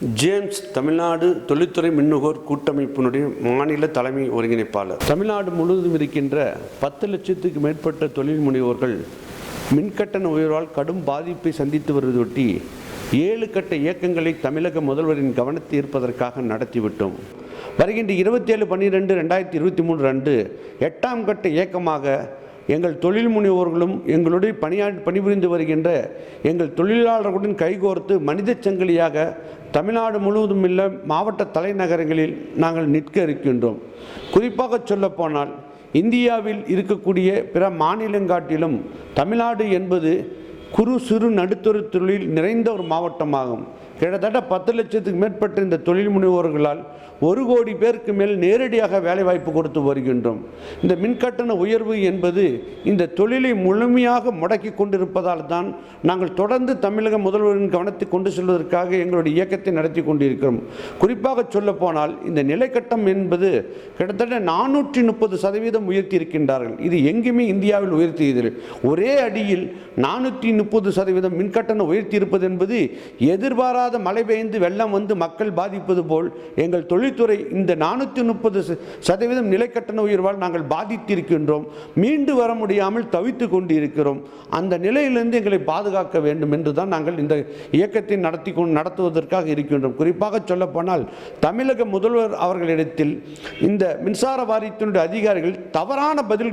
James Tamil Nadu தொழில்துறை மின்னுகோர் கூட்டமைப்பினுடைய மாநில தலைமை ஒருங்கிணைப்பாளர். தமிழ்நாடு முழுவதும் இருக்கின்ற பத்து லட்சத்துக்கு மேற்பட்ட தொழில் முனைவோர்கள் மின்கட்டண உயர்வால் கடும் பாதிப்பை சந்தித்து வருவதையொட்டி ஏழு கட்ட இயக்கங்களை தமிழக முதல்வரின் கவனத்தை ஈர்ப்பதற்காக நடத்திவிட்டோம். வருகின்ற இருபத்தேழு பன்னிரெண்டு ரெண்டாயிரத்தி இருபத்தி மூன்று அன்று எட்டாம் கட்ட இயக்கமாக எங்கள் தொழில் முனைவோர்களும் எங்களுடைய பணியா பணிபுரிந்து வருகின்ற எங்கள் தொழிலாளர்களுடன் கைகோர்த்து மனிதச் சங்கிலியாக தமிழ்நாடு முழுவதும் உள்ள மாவட்ட தலைநகரங்களில் நாங்கள் நிற்க இருக்கின்றோம். குறிப்பாக சொல்லப்போனால் இந்தியாவில் இருக்கக்கூடிய பிற மாநிலங்காட்டிலும் தமிழ்நாடு என்பது குறு சிறு நடுத்தர தொழில் நிறைந்த ஒரு மாவட்டமாகும். கிட்டத்தட்ட பத்து லட்சத்துக்கு மேற்பட்ட இந்த தொழில் முனைவோர்களால் ஒரு கோடி பேருக்கு மேல் நேரடியாக வேலைவாய்ப்பு கொடுத்து வருகின்றோம். இந்த மின்கட்டண உயர்வு என்பது இந்த தொழிலை முழுமையாக முடக்கி கொண்டிருப்பதால் தான் நாங்கள் தொடர்ந்து தமிழக முதல்வரின் கவனத்தை கொண்டு செல்வதற்காக எங்களுடைய இயக்கத்தை நடத்தி கொண்டிருக்கிறோம். குறிப்பாக சொல்லப்போனால் இந்த நிலைக்கட்டம் என்பது கிட்டத்தட்ட நானூற்றி முப்பது சதவீதம் உயர்த்தி இருக்கின்றார்கள் இது எங்குமே இந்தியாவில் உயர்த்தியதில்லை. ஒரே அடியில் நானூற்றி முப்பது சதவீதம் மின்கட்டணம் உயர்த்தி இருப்பது என்பது எதிர்பாராத மழை பெய்ந்து வெள்ளம் வந்து மக்கள் பாதிப்பது போல் எங்கள் தொழில்துறை இந்த நானூற்றி முப்பது சதவீதம் நிலைக்கட்டண உயர்வால் நாங்கள் பாதித்திருக்கின்றோம். மீண்டு வர முடியாமல் தவித்து கொண்டிருக்கிறோம். அந்த நிலையிலிருந்து எங்களை பாதுகாக்க வேண்டும் என்று தான் நாங்கள் இந்த இயக்கத்தை நடத்தி கொண்டு நடத்துவதற்காக இருக்கின்றோம். குறிப்பாக சொல்லப்போனால் தமிழக முதல்வர் அவர்களிடத்தில் இந்த மின்சார வாரியத்தினுடைய அதிகாரிகள் தவறான பதில்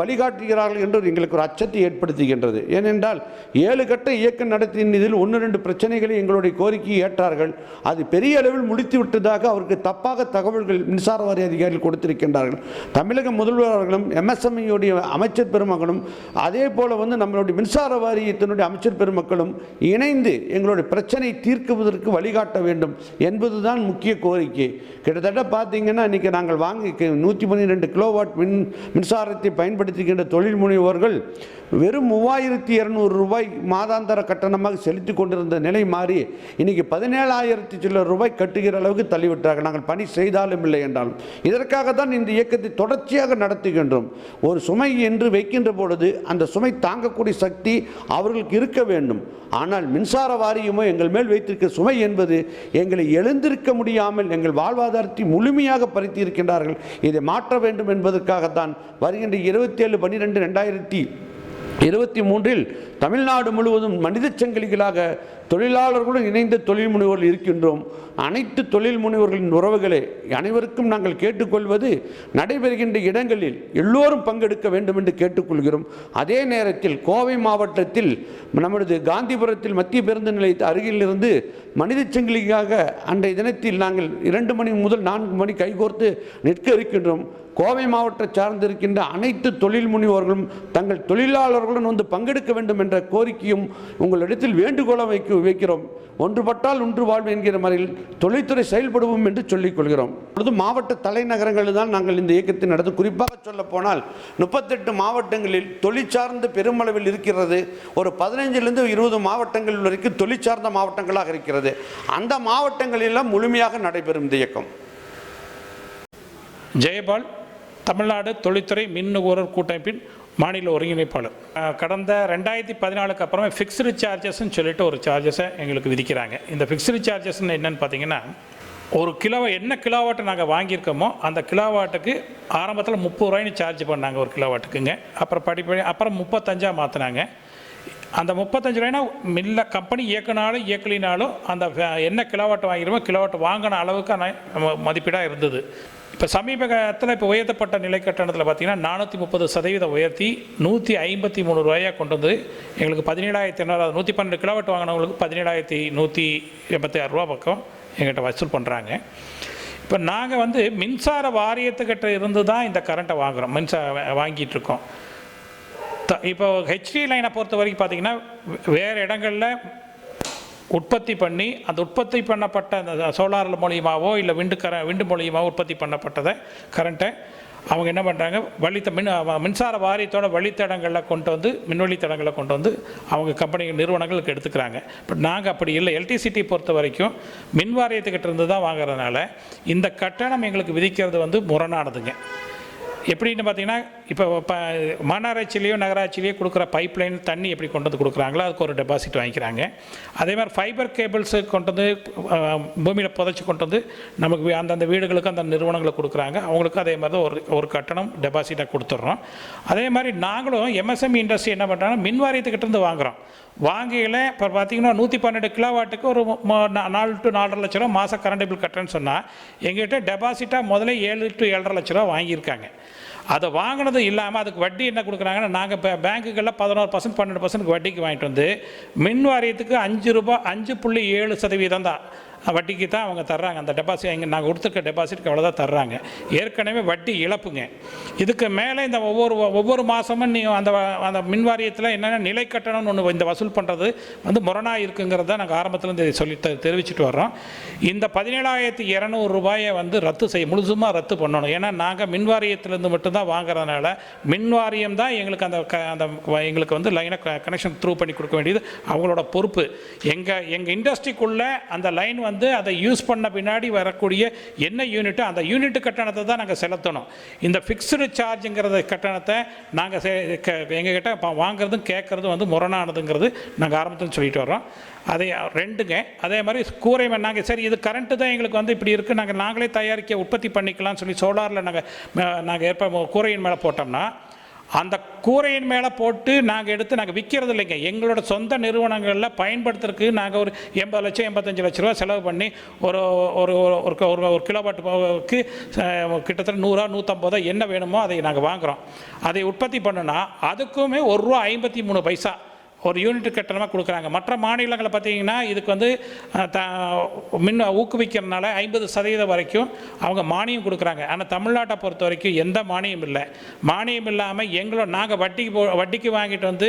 வழிகாட்டுகிறார்கள் என்று எங்களுக்கு ஒரு அச்சத்தை ஏற்படுத்துகின்றது. ஏனென்றால் ஏழு கட்ட இயக்கம் நடத்திய இதில் ஒன்று ரெண்டு பிரச்சனைகளை எங்களுடைய கோரிக்கையை ஏற்றார்கள். அது பெரிய அளவில் முடித்து விட்டதாக அவருக்கு தப்பாக தகவல்கள் மின்சார வாரிய அதிகாரிகள் கொடுத்திருக்கின்றார்கள். தமிழக முதல்வர் அவர்களும் எம்எஸ்எம்இயுடைய அமைச்சர் பெருமக்களும் அதே போல வந்து நம்மளுடைய மின்சார வாரியத்தினுடைய அமைச்சர் பெருமக்களும் இணைந்து எங்களுடைய பிரச்சனை தீர்க்குவதற்கு வழிகாட்ட வேண்டும் என்பதுதான் முக்கிய கோரிக்கை. கிட்டத்தட்ட பார்த்தீங்கன்னா இன்றைக்கி நாங்கள் வாங்கி நூற்றி பன்னிரெண்டு கிலோவாட் மின் மின்சாரத்தை பயன்படுத்துகின்ற தொழில் முனைவோர்கள் வெறும் மூவாயிரத்தி இரநூறு ரூபாய் மாதாந்தர கட்டணமாக செலுத்தி கொண்டிருந்த நிலை மாறி இன்னைக்கு பதினேழாயிரத்தி சில்லர் ரூபாய் கட்டுகிற அளவுக்கு தள்ளிவிட்டார்கள். நாங்கள் பணி செய்தாலும் இல்லை என்றாலும். இதற்காக தான் இந்த இயக்கத்தை தொடர்ச்சியாக நடத்துகின்றோம். ஒரு சுமை என்று வைக்கின்ற பொழுது அந்த சுமை தாங்கக்கூடிய சக்தி அவர்களுக்கு இருக்க வேண்டும். ஆனால் மின்சார வாரியமோ எங்கள் மேல் வைத்திருக்க சுமை என்பது எங்களை எழுந்திருக்க முடியாமல் எங்கள் வாழ்வாதாரத்தை முழுமையாக பறித்து இருக்கின்றார்கள் இதை மாற்ற வேண்டும் என்பதற்காகத்தான் வருகின்ற இருபத்தி ஏழு பன்னிரெண்டு ரெண்டாயிரத்தி இருபத்தி மூன்றில் தமிழ்நாடு முழுவதும் மனிதச் சங்கிலிகளாக தொழிலாளர்களுடன் இணைந்த தொழில் முனைவோர்கள் இருக்கின்றோம். அனைத்து தொழில் முனைவோர்களின் உறவுகளை அனைவருக்கும் நாங்கள் கேட்டுக்கொள்வது நடைபெறுகின்ற இடங்களில் எல்லோரும் பங்கெடுக்க வேண்டும் என்று கேட்டுக்கொள்கிறோம். அதே நேரத்தில் கோவை மாவட்டத்தில் நமது காந்திபுரத்தில் மத்திய பேருந்து நிலையத்து அருகிலிருந்து மனிதச் சங்கிலிக்காக அன்றைய தினத்தில் நாங்கள் இரண்டு மணி முதல் நான்கு மணி கைகோர்த்து நிற்க இருக்கின்றோம். கோவை மாவட்டம் சார்ந்திருக்கின்ற அனைத்து தொழில் முனைவோர்களும் தங்கள் தொழிலாளர்களுடன் வந்து பங்கெடுக்க வேண்டும் என்ற கோரிக்கையும் உங்களிடத்தில் வேண்டுகோளம் வைக்க வைக்கிறோம். ஒன்றுபட்டால் ஒன்று வாழ்வு என்கிற முறையில் தொழில்துறை செயல்படுவோம் என்று சொல்லிக் கொள்கிறோம் மாவட்ட தலைநகரங்களில் தான் நாங்கள் இந்த இயக்கத்தை நடந்து குறிப்பாக சொல்ல போனால் முப்பத்தெட்டு மாவட்டங்களில் தொழிற்சார்ந்த பெருமளவில் இருக்கிறது. ஒரு பதினைஞ்சிலிருந்து இருபது மாவட்டங்கள் வரைக்கும் தொழிற்சார்ந்த மாவட்டங்களாக இருக்கிறது. அந்த மாவட்டங்களிலும் முழுமையாக நடைபெறும் இந்த இயக்கம். ஜெயபால். தமிழ்நாடு தொழில்துறை மின் நுகர்வோர் கூட்டமைப்பின் மாநில ஒருங்கிணைப்பாளர். கடந்த ரெண்டாயிரத்தி பதினாலுக்கு அப்புறமே ஃபிக்ஸ்டு சார்ஜஸ்ன்னு சொல்லிட்டு ஒரு சார்ஜஸை எங்களுக்கு விதிக்கிறாங்க. இந்த ஃபிக்ஸ்டு சார்ஜஸ்ன்னு என்னென்னு பார்த்தீங்கன்னா ஒரு கிலோ என்ன கிலோவாட்டை நாங்கள் வாங்கியிருக்கோமோ அந்த கிலோவாட்டுக்கு ஆரம்பத்தில் முப்பது ரூபாய்னு சார்ஜ் பண்ணாங்க ஒரு கிலோவாட்டுக்குங்க. அப்புறம் படிப்படி அப்புறம் முப்பத்தஞ்சா மாற்றினாங்க அந்த முப்பத்தஞ்சு ரூபாய்னா மில்ல கம்பெனி இயக்குனாலும் இயக்கலினாலும் அந்த என்ன கிலோவாட் வாங்கிறோமோ கிலோவாட் வாங்கின அளவுக்கு மதிப்பீடாக இருந்தது. இப்போ சமீப காலத்தில் இப்போ உயர்த்தப்பட்ட நிலை கட்டணத்தில் பார்த்தீங்கன்னா நானூற்றி முப்பது சதவீதம் உயர்த்தி நூற்றி ஐம்பத்தி மூணு ரூபாயாக கொண்டு வந்து எங்களுக்கு பதினேழாயிரத்தி எண்ணூறு நூற்றி பன்னெண்டு கிலோவாட் வாங்கினவங்களுக்கு பதினேழாயிரத்தி நூற்றி எண்பத்தி ஆறு ரூபா பக்கம் எங்கிட்ட வசூல் பண்ணுறாங்க இப்போ நாங்கள் வந்து மின்சார வாரியத்துக்கிட்ட இருந்து தான் இந்த கரண்ட்டை வாங்குகிறோம் மின்சார வாங்கிட்டுருக்கோம். த- இப்போ ஹெச்டி லைனை பொறுத்த வரைக்கும் பார்த்தீங்கன்னா வேறு இடங்களில் உற்பத்தி பண்ணி அந்த உற்பத்தி பண்ணப்பட்ட அந்த சோலார் மூலியமாகவோ இல்லை விண்டு கர விண்டு மூலியமாகவோ உற்பத்தி பண்ணப்பட்டதை கரண்ட்டை அவங்க என்ன பண்ணுறாங்க வழித்த மின் மின்சார வாரியத்தோட வழித்தடங்களில் கொண்டு வந்து மின்வழித்தடங்களை கொண்டு வந்து அவங்க கம்பெனி நிறுவனங்களுக்கு எடுத்துக்கிறாங்க. பட் நாங்கள் அப்படி இல்லை. எலக்ட்ரிசிட்டி பொறுத்த வரைக்கும் மின் வாரியத்துக்கிட்ட இருந்து தான் வாங்குறதுனால இந்த கட்டணம் எங்களுக்கு விதிக்கிறது வந்து முரணானதுங்க. எப்படின்னு பார்த்தீங்கன்னா இப்போ இப்போ மாநகராட்சியிலையோ நகராட்சியிலையோ கொடுக்குற பைப் லைன் தண்ணி எப்படி கொண்டு வந்து கொடுக்குறாங்களோ அதுக்கு ஒரு டெபாசிட் வாங்கிக்கிறாங்க. அதே மாதிரி ஃபைபர் கேபிள்ஸு கொண்டு வந்து பூமியில் புதைச்சி கொண்டு வந்து நமக்கு அந்தந்த வீடுகளுக்கு அந்த நிறுவனங்களுக்கு கொடுக்குறாங்க. அவங்களுக்கும் அதே மாதிரி தான் ஒரு ஒரு கட்டணம் டெபாசிட்டாக கொடுத்துட்றோம். அதே மாதிரி நாங்களும் எம்எஸ்எம்இ இண்டஸ்ட்ரி என்ன பண்ணுறாங்கன்னா மின் இருந்து வாங்குகிறோம் வாங்கியில் இப்போ பார்த்தீங்கன்னா நூற்றி பன்னெண்டு கிலோவாட்டுக்கு ஒரு நாலு டு நாலரை லட்ச ரூபா மாதம் கரண்ட் பில் கட்டுறேன்னு சொன்னால் எங்கள்கிட்ட டெபாசிட்டாக முதல்ல ஏழு டு ஏழரை லட்ச ரூபா வாங்கியிருக்காங்க. அதை வாங்கினது இல்லாமல் அதுக்கு வட்டி என்ன கொடுக்குறாங்கன்னா நாங்கள் இப்போ பேங்குகளில் பதினோரு பர்சன்ட் பன்னெண்டு பர்சன்ட் வட்டிக்கு வாங்கிட்டு வந்து மின் வாரியத்துக்கு அஞ்சு ரூபாய் அஞ்சு புள்ளி ஏழு சதவீதம் தான். வட்டிக்கு தான் அவங்க தர்றாங்க. அந்த டெபாசிட் எங்கள் நாங்கள் கொடுத்துருக்க டெபாசிட்க்கு அவ்வளோதான் தர்றாங்க. ஏற்கனவே வட்டி இழப்புங்க. இதுக்கு மேலே இந்த ஒவ்வொரு ஒவ்வொரு மாதமும் நீங்கள் அந்த அந்த மின் வாரியத்தில் என்னென்ன நிலை கட்டணம்னு ஒன்று இந்த வசூல் பண்ணுறது வந்து முரணாக இருக்குங்கிறத நாங்கள் ஆரம்பத்திலேருந்து சொல்லி தெ- வர்றோம். இந்த பதினேழாயிரத்தி இரநூறு ரூபாயை வந்து ரத்து செய்ய முழுசுமாக ரத்து பண்ணணும். ஏன்னா நாங்கள் மின் வாரியத்திலேருந்து மட்டும்தான் வாங்குறதுனால மின் வாரியம் தான் எங்களுக்கு அந்த க அந்த எங்களுக்கு வந்து லைனை கனெக்ஷன் த்ரூ பண்ணி கொடுக்க வேண்டியது அவங்களோட பொறுப்பு. எங்கள் எங்கள் இண்டஸ்ட்ரிக்குள்ளே அந்த லைன் வந்து அதை யூஸ் பண்ண பின்னாடி வரக்கூடிய என்ன யூனிட்டோ அந்த யூனிட் கட்டணத்தை தான் நாங்கள் செலுத்தணும். இந்த ஃபிக்ஸ்டு சார்ஜுங்கிறத கட்டணத்தை நாங்கள் எங்ககிட்ட வாங்குறதும் கேட்குறதும் வந்து முரணானதுங்கிறது நாங்கள் ஆரம்பத்தில் சொல்லிட்டு வரோம் அதே ரெண்டுங்க. அதே மாதிரி கூரை நாங்கள் சரி இது கரண்ட்டு தான் எங்களுக்கு வந்து இப்படி இருக்குது நாங்கள் நாங்களே தயாரிக்க உற்பத்தி பண்ணிக்கலாம்னு சொல்லி சோலாரில் நாங்கள் நாங்கள் ஏற்ப கூரையின் மேலே போட்டோம்னா அந்த கூரையின் மேலே போட்டு நாங்கள் எடுத்து நாங்கள் விற்கிறது இல்லைங்க. எங்களோட சொந்த நிறுவனங்களில் பயன்படுத்துறதுக்கு நாங்கள் ஒரு எண்பது லட்சம் எண்பத்தஞ்சு லட்ச ரூபா செலவு பண்ணி ஒரு ஒரு ஒரு ஒரு ஒரு கிலோவாட்டுக்கு கிட்டத்தட்ட நூறா நூற்றம்பதோ என்ன வேணுமோ அதை நாங்கள் வாங்குகிறோம் அதை உற்பத்தி பண்ணுனா அதுக்குமே ஒரு ரூபா ஐம்பத்தி மூணு பைசா. ஒரு யூனிட் கட்டணமாக கொடுக்குறாங்க. மற்ற மாநிலங்களை பார்த்தீங்கன்னா இதுக்கு வந்து த மின் ஊக்குவிக்கிறதுனால ஐம்பது சதவீதம் வரைக்கும் அவங்க மானியம் கொடுக்குறாங்க. ஆனால் தமிழ்நாட்டை பொறுத்த வரைக்கும் எந்த மானியம் இல்லை. மானியம் இல்லாமல் எங்களோட நாங்கள் வட்டிக்கு போ வட்டிக்கு வாங்கிட்டு வந்து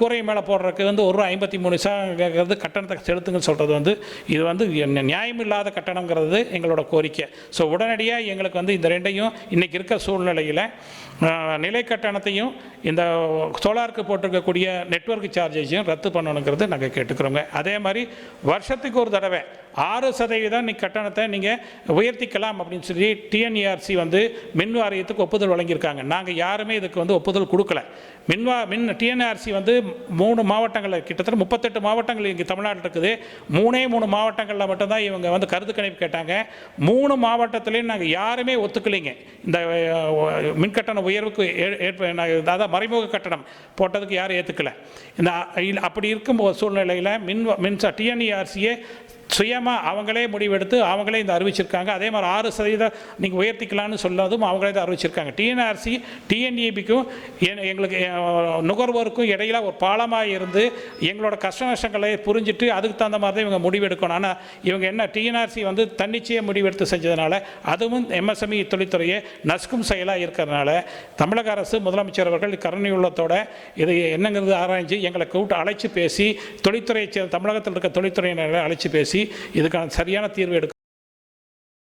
கூரை மேலே போடுறதுக்கு வந்து ஒரு ரூபா ஐம்பத்தி மூணு சதவீதங்கிறது கட்டணத்தை செலுத்துங்கன்னு சொல்கிறது வந்து இது வந்து நியாயம் இல்லாத கட்டணங்கிறது எங்களோட கோரிக்கை. ஸோ உடனடியாக எங்களுக்கு வந்து இந்த ரெண்டையும் இன்றைக்கி இருக்க சூழ்நிலையில் நிலை கட்டணத்தையும் இந்த சோலாருக்கு போட்டிருக்கக்கூடிய நெட்ஒர்க் சார்ஜஸையும் ரத்து பண்ணணுங்கிறது நாங்கள் கேட்டுக்கிறோங்க. அதே மாதிரி வருஷத்துக்கு ஒரு தடவை ஆறு சதவீதம் நீ கட்டணத்தை நீங்கள் உயர்த்திக்கலாம் அப்படின்னு சொல்லி டிஎன்இஆர்சி வந்து மின் வாரியத்துக்கு ஒப்புதல் வழங்கியிருக்காங்க. நாங்கள் யாருமே இதுக்கு வந்து ஒப்புதல் கொடுக்கல. மின்வா மின் டிஎன்ஆர்சி வந்து மூணு மாவட்டங்களில் கிட்டத்தட்ட முப்பத்தெட்டு மாவட்டங்கள் இங்கே தமிழ்நாட்டில் இருக்குது. மூணே மூணு மாவட்டங்களில் மட்டும்தான் இவங்க வந்து கருத்து கணிப்பு கேட்டாங்க. மூணு மாவட்டத்திலையும் நாங்கள் யாருமே ஒத்துக்கலைங்க. இந்த மின் மின்கட்டண உயர்வுக்கு ஏ- ஏற்ப நான் அதாவது மறைமுக கட்டணம் போட்டதுக்கு யாரும் ஏற்றுக்கலை இந்த அப்படி இருக்கும் ஒரு சூழ்நிலையில் மின் மின்சா டிஎன்இஆர்சியை சுயமாக அவங்களே முடிவெடுத்து அவங்களே இந்த அறிவிச்சிருக்காங்க. அதே மாதிரி ஆறு சதவீதம் நீங்கள் உயர்த்திக்கலாம்னு சொன்னதும் அவங்களே தான் அறிவிச்சிருக்காங்க. டிஎன்ஆர்சி டிஎன்இபிக்கும் எங்களுக்கு நுகர்வோருக்கும் இடையில ஒரு பாலமாக இருந்து எங்களோட கஷ்ட நஷ்டங்களை புரிஞ்சுட்டு அதுக்கு தகுந்த மாதிரி தான் இவங்க முடிவெடுக்கணும். ஆனால் இவங்க என்ன டிஎன்ஆர்சி வந்து தன்னிச்சையாக முடிவெடுத்து செஞ்சதுனால அதுவும் எம்எஸ்எம்இ தொழில்துறையை நசுக்கும் செயலாக இருக்கிறதுனால தமிழக அரசு முதலமைச்சர் அவர்கள் கருணையுள்ளத்தோட இது என்னங்கிறது ஆராய்ஞ்சு எங்களை கூட்டு அழைச்சி பேசி தொழில்துறையை தமிழகத்தில் இருக்க தொழில்துறையினரை அழைச்சி பேசி பேசி இதுக்கான சரியான தீர்வு எடுக்க